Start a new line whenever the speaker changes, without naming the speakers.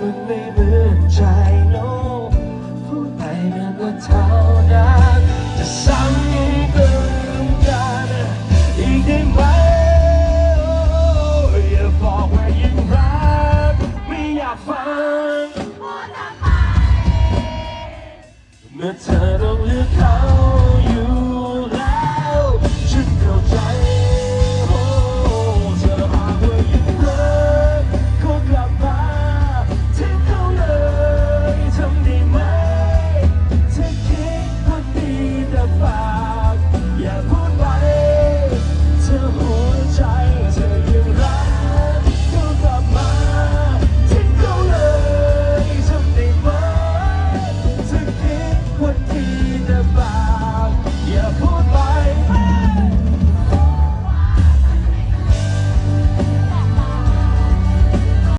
มันไม่เหมือนใจโน้พูดไปมันก็เท่านั้นจะซ้ำเติมกันอีกได้ไหมอย่าบอกว่ายังรักไม่อยากฟังว่าทำไมเมื่อเธอต้องเลือกเขา the bar.